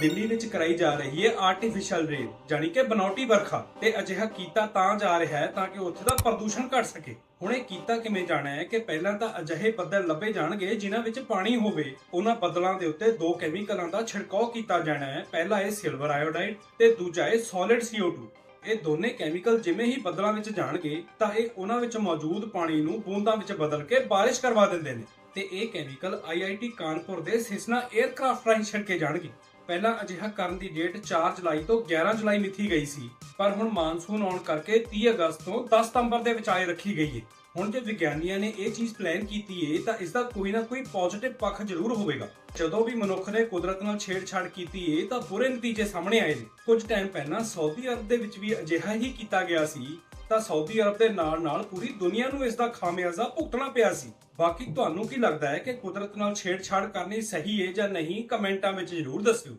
ਦਿੱਲੀ ਵਿੱਚ ਕਰਾਈ ਜਾ ਰਹੀ ਹੈ ਆਰਟੀਫੀਸ਼ੀਅਲ ਰੇਨ ਜਾਨੀ ਕਿ ਬਨੌਟੀ ਵਰਖਾ ਤੇ ਅਜਿਹਾ ਕੀਤਾ ਤਾਂ ਜਾ ਰਿਹਾ ਹੈ ਤਾਂ ਕਿ ਉੱਥੇ ਦਾ ਪ੍ਰਦੂਸ਼ਣ ਘਟ ਸਕੇ। ਹੁਣ ਇਹ ਕੀਤਾ ਕਿਵੇਂ ਜਾਣਾ ਹੈ ਕਿ ਪਹਿਲਾਂ ਤਾਂ ਅਜਿਹੇ ਬੱਦਲ ਲੱਭੇ ਜਾਣਗੇ ਜਿਨ੍ਹਾਂ ਵਿੱਚ ਪਾਣੀ ਹੋਵੇ, ਉਹਨਾਂ ਬੱਦਲਾਂ ਦੇ ਉੱਤੇ ਦੋ ਕੈਮੀਕਲਾਂ ਦਾ ਛਿੜਕਾਅ ਕੀਤਾ ਜਾਣਾ ਹੈ। ਪਹਿਲਾ ਹੈ ਸਿਲਵਰ ਆਇਓਡਾਈਡ ਤੇ ਦੂਜਾ ਹੈ ਸੋਲਿਡ CO2 ਇਹ ਦੋਨੇ ਕੈਮੀਕਲ ਜਿਵੇਂ ਹੀ ਬੱਦਲਾਂ ਵਿੱਚ ਜਾਣਗੇ, ਤਾਂ ਇਹ ਉਹਨਾਂ ਵਿੱਚ ਮੌਜੂਦ ਪਾਣੀ ਨੂੰ ਬੂੰਦਾਂ ਵਿੱਚ ਬਦਲ ਕੇ ਬਾਰਿਸ਼ ਕਰਵਾ ਦਿੰਦੇ ਨੇ। ਤੇ ਇਹ ਕੈਮੀਕਲ IIT ਕਾਨਪੁਰ ਦੇ ਸਿਸਨਾ 에ਅਰਕ੍ਰਾਫਟ ਰਾਹੀਂ ਛਿੜਕੇ ਜਾਣਗੇ। ਪਹਿਲਾਂ ਅਜਿਹਾ ਕਰਨ ਦੀ ਡੇਟ 4 ਜੁਲਾਈ ਤੋਂ 11 ਜੁਲਾਈ ਮਿੱਥੀ ਗਈ ਸੀ, ਪਰ ਹੁਣ ਮਾਨਸੂਨ ਆਉਣ ਕਰਕੇ 30 ਅਗਸਤ ਤੋਂ 10 ਸਤੰਬਰ ਦੇ ਵਿਚਾਲੇ ਰੱਖੀ ਗਈ ਹੈ ਹੁਣ ਜੇ ਵਿਗਿਆਨੀਆਂ ਨੇ ਇਹ ਚੀਜ਼ ਪਲਾਨ ਕੀਤੀ ਏ, ਤਾਂ ਇਸ ਦਾ ਕੋਈ ਨਾ ਕੋਈ ਪੋਜ਼ਿਟਿਵ ਪੱਖ ਜ਼ਰੂਰ ਹੋਵੇਗਾ। ਜਦੋਂ ਵੀ ਮਨੁੱਖ ਨੇ ਕੁਦਰਤ ਨਾਲ ਛੇੜਛਾੜ ਕੀਤੀ ਏ, ਤਾਂ ਬੁਰੇ ਨਤੀਜੇ ਸਾਹਮਣੇ ਆਏ ਨੇ। ਕੁਝ ਟਾਈਮ ਪਹਿਲਾਂ ਸਾਊਦੀ ਅਰਬ ਦੇ ਵਿੱਚ ਵੀ ਅਜਿਹਾ ਹੀ ਕੀਤਾ ਗਿਆ ਸੀ ਤਾਂ ਸਾਊਦੀ ਅਰਬ ਦੇ ਨਾਲ-ਨਾਲ ਪੂਰੀ ਦੁਨੀਆ ਨੂੰ ਇਸ ਦਾ ਖਾਮਿਆਜ਼ਾ ਭੁਗਤਣਾ ਪਿਆ ਸੀ। ਬਾਕੀ ਤੁਹਾਨੂੰ ਕੀ ਲੱਗਦਾ ਹੈ ਕਿ ਕੁਦਰਤ ਨਾਲ ਛੇੜਛਾੜ ਕਰਨੀ ਸਹੀ ਹੈ ਜਾਂ ਨਹੀਂ? ਕਮੈਂਟਾਂ ਵਿੱਚ ਜ਼ਰੂਰ ਦੱਸਿਓ।